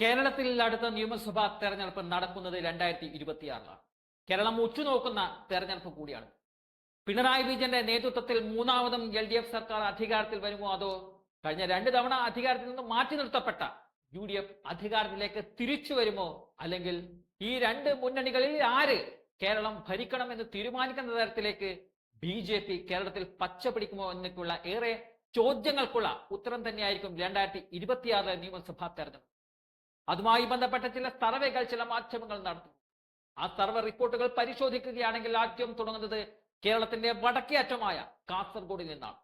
കേരളത്തിൽ അടുത്ത നിയമസഭാ തെരഞ്ഞെടുപ്പ് നടക്കുന്നത് രണ്ടായിരത്തി ഇരുപത്തിയാറിലാണ് കേരളം ഉറ്റുനോക്കുന്ന തെരഞ്ഞെടുപ്പ് കൂടിയാണ്. പിണറായി വിജയന്റെ നേതൃത്വത്തിൽ മൂന്നാമതും എൽ ഡി എഫ് സർക്കാർ അധികാരത്തിൽ വരുമോ അതോ കഴിഞ്ഞ രണ്ട് തവണ അധികാരത്തിൽ നിന്ന് മാറ്റി നിർത്തപ്പെട്ട യു ഡി എഫ് അധികാരത്തിലേക്ക് തിരിച്ചു വരുമോ? അല്ലെങ്കിൽ ഈ രണ്ട് മുന്നണികളിൽ ആര് കേരളം ഭരിക്കണം എന്ന് തീരുമാനിക്കുന്ന തരത്തിലേക്ക് ബി ജെ പി കേരളത്തിൽ പച്ച പിടിക്കുമോ എന്നൊക്കെയുള്ള ഏറെ ചോദ്യങ്ങൾക്കുള്ള ഉത്തരം തന്നെയായിരിക്കും രണ്ടായിരത്തി ഇരുപത്തിയാറ് നിയമസഭാ തെരഞ്ഞെടുപ്പ്. അതുമായി ബന്ധപ്പെട്ട ചില സർവേകൾ ചില മാധ്യമങ്ങൾ നടത്തുന്നു ആ സർവേ റിപ്പോർട്ടുകൾ പരിശോധിക്കുകയാണെങ്കിൽ ആദ്യം തുടങ്ങുന്നത് കേരളത്തിന്റെ വടക്കേ അറ്റമായ കാസർഗോഡിൽ നിന്നാണ്.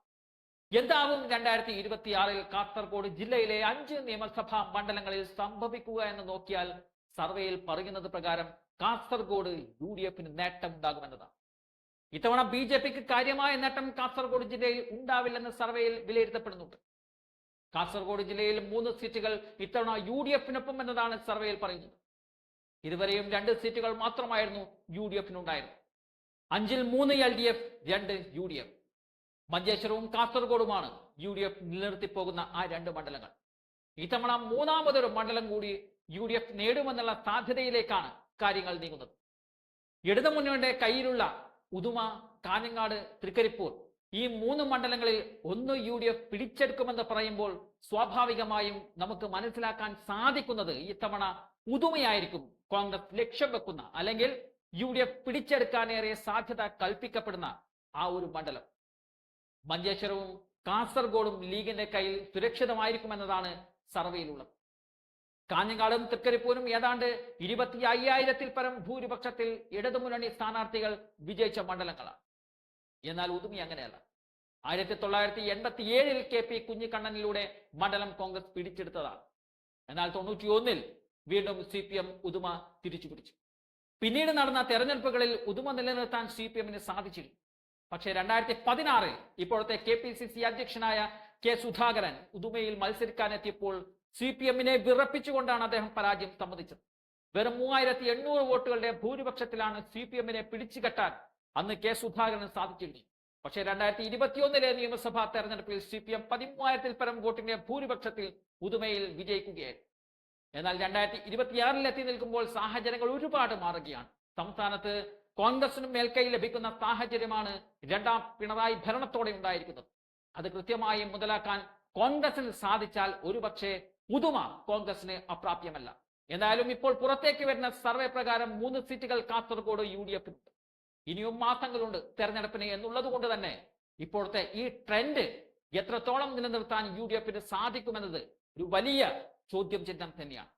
എന്താവും രണ്ടായിരത്തി ഇരുപത്തിയാറിൽ കാസർഗോഡ് ജില്ലയിലെ അഞ്ച് നിയമസഭാ മണ്ഡലങ്ങളിൽ സംഭവിക്കുക എന്ന് നോക്കിയാൽ സർവേയിൽ പറയുന്നത് പ്രകാരം കാസർഗോഡ് യു ഡി എഫിന് നേട്ടം ഉണ്ടാകുമെന്നതാണ് ഇത്തവണ ബി ജെ പിക്ക് കാര്യമായ നേട്ടം കാസർഗോഡ് ജില്ലയിൽ ഉണ്ടാവില്ലെന്ന് സർവേയിൽ വിലയിരുത്തപ്പെടുന്നുണ്ട്. കാസർഗോഡ് ജില്ലയിൽ മൂന്ന് സീറ്റുകൾ ഇത്തവണ യു ഡി എഫിനൊപ്പം എന്നതാണ് സർവേയിൽ പറയുന്നത്. ഇതുവരെയും രണ്ട് സീറ്റുകൾ മാത്രമായിരുന്നു യു ഡി എഫിനുണ്ടായിരുന്നത് അഞ്ചിൽ മൂന്ന് എൽ ഡി എഫ് രണ്ട് യു ഡി എഫ് മഞ്ചേശ്വരവും കാസർഗോഡുമാണ് യു ഡി എഫ് നിലനിർത്തിപ്പോകുന്ന ആ രണ്ട് മണ്ഡലങ്ങൾ. ഇത്തവണ മൂന്നാമതൊരു മണ്ഡലം കൂടി യു ഡി എഫ് നേടുമെന്നുള്ള സാധ്യതയിലേക്കാണ് കാര്യങ്ങൾ നീങ്ങുന്നത്. ഇടതുമുന്നണിയുടെ കയ്യിലുള്ള ഉദുമ കാഞ്ഞങ്ങാട് തൃക്കരിപ്പൂർ ഈ മൂന്ന് മണ്ഡലങ്ങളിൽ ഒന്ന് യു ഡി എഫ് പിടിച്ചെടുക്കുമെന്ന് പറയുമ്പോൾ സ്വാഭാവികമായും നമുക്ക് മനസ്സിലാക്കാൻ സാധിക്കുന്നത് ഇത്തവണ പുതുമയായിരിക്കും കോൺഗ്രസ് ലക്ഷ്യം വെക്കുന്ന അല്ലെങ്കിൽ യു ഡി എഫ് പിടിച്ചെടുക്കാനേറെ സാധ്യത കൽപ്പിക്കപ്പെടുന്ന ആ ഒരു മണ്ഡലം. മഞ്ചേശ്വരവും കാസർഗോഡും ലീഗിന്റെ കയ്യിൽ സുരക്ഷിതമായിരിക്കുമെന്നതാണ് സർവേയിലുള്ളത്. കാഞ്ഞങ്ങാടും തൃക്കരിപ്പൂരും ഏതാണ്ട് ഇരുപത്തി അയ്യായിരത്തിൽ പരം ഭൂരിപക്ഷത്തിൽ ഇടതുമുന്നണി സ്ഥാനാർത്ഥികൾ വിജയിച്ച മണ്ഡലങ്ങളാണ്. എന്നാൽ ഉദുമി അങ്ങനെയല്ല. ആയിരത്തി തൊള്ളായിരത്തി എൺപത്തി ഏഴിൽ കെ പി കുഞ്ഞിക്കണ്ണനിലൂടെ മണ്ഡലം കോൺഗ്രസ് പിടിച്ചെടുത്തതാണ്. എന്നാൽ തൊണ്ണൂറ്റി ഒന്നിൽ വീണ്ടും സി പി എം ഉദുമ തിരിച്ചു പിടിച്ചു പിന്നീട് നടന്ന തെരഞ്ഞെടുപ്പുകളിൽ ഉദുമ നിലനിർത്താൻ സി പി എമ്മിന് സാധിച്ചില്ല. പക്ഷേ രണ്ടായിരത്തി പതിനാറിൽ ഇപ്പോഴത്തെ കെ പി സി സി അധ്യക്ഷനായ കെ സുധാകരൻ ഉദുമയിൽ മത്സരിക്കാനെത്തിയപ്പോൾ സി പി എമ്മിനെ വിറപ്പിച്ചുകൊണ്ടാണ് അദ്ദേഹം പരാജയം സമ്മതിച്ചത്. വെറും മൂവായിരത്തി എണ്ണൂറ് വോട്ടുകളുടെ ഭൂരിപക്ഷത്തിലാണ് സി പി എമ്മിനെ പിടിച്ചുകെട്ടാൻ അന്ന് കെ സുധാകരന് സാധിച്ചിരുന്നു. പക്ഷേ രണ്ടായിരത്തി ഇരുപത്തിയൊന്നിലെ നിയമസഭാ തെരഞ്ഞെടുപ്പിൽ സി പി എം പതിമൂവായിരത്തിൽ പരം വോട്ടിന്റെ ഭൂരിപക്ഷത്തിൽ പുതുമയിൽ വിജയിക്കുകയായിരുന്നു. എന്നാൽ രണ്ടായിരത്തി ഇരുപത്തിയാറിൽ എത്തി നിൽക്കുമ്പോൾ സാഹചര്യങ്ങൾ ഒരുപാട് മാറുകയാണ്. സംസ്ഥാനത്ത് കോൺഗ്രസിനും മേൽക്കൈ ലഭിക്കുന്ന സാഹചര്യമാണ് രണ്ടാം പിണറായി ഭരണത്തോടെ ഉണ്ടായിരിക്കുന്നത്. അത് കൃത്യമായി മുതലാക്കാൻ കോൺഗ്രസിന് സാധിച്ചാൽ ഒരുപക്ഷെ പുതുമ കോൺഗ്രസിന് അപ്രാപ്യമല്ല. എന്തായാലും ഇപ്പോൾ പുറത്തേക്ക് വരുന്ന സർവേ പ്രകാരം മൂന്ന് സീറ്റുകൾ കാസർഗോഡ് യു ഡി എഫിനുണ്ട്. ഇനിയും മാസങ്ങളുണ്ട് തെരഞ്ഞെടുപ്പിന് എന്നുള്ളത് കൊണ്ട് തന്നെ ഇപ്പോഴത്തെ ഈ ട്രെൻഡ് എത്രത്തോളം നിലനിർത്താൻ യു ഡി എഫിന് സാധിക്കുമെന്നത് ഒരു വലിയ ചോദ്യം ചിഹ്നം തന്നെയാണ്.